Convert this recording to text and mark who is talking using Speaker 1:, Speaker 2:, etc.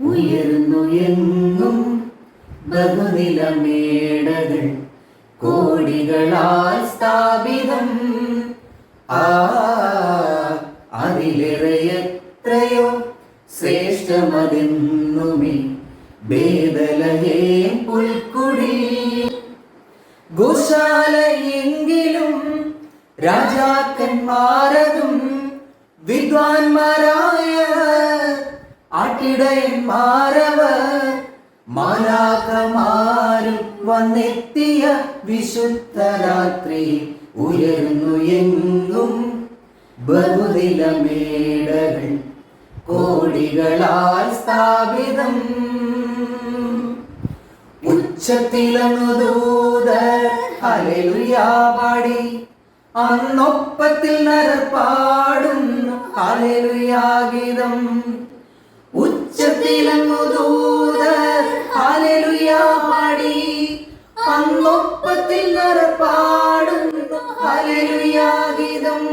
Speaker 1: ഉയർന്നു എങ്ങും ബഹുനില മേടകൾ കോടികളാൽ സ്ഥാപിതം. ആ അതിലേറെ എത്രയോ ശ്രേഷ്ഠമതെന്നുമേ ഭേദലഹേ പുൽക്കുടി. ഗോശാലയെങ്കിലും രാജാക്കന്മാരതും വിദ്വാൻമാരായ വന്നെത്തിയ വിശുദ്ധ രാത്രി ഉയർന്നു എങ്ങും ബഹുദില മേടകൾ കോടികളാൽ സ്ഥാപിതം. ഉച്ചത്തിലൂത ദൂതർ പാടി അന്നൊപ്പത്തിൽ നരർ ഹല്ലേലൂയാ ഗീതം. ഉച്ചത്തിലങ്ങു ദൂതർ ഹല്ലേലൂയാ പാടി. അന്നൊപ്പത്തിൽ നരർ പാടുന്നു ഹല്ലേലൂയാ ഗീതം.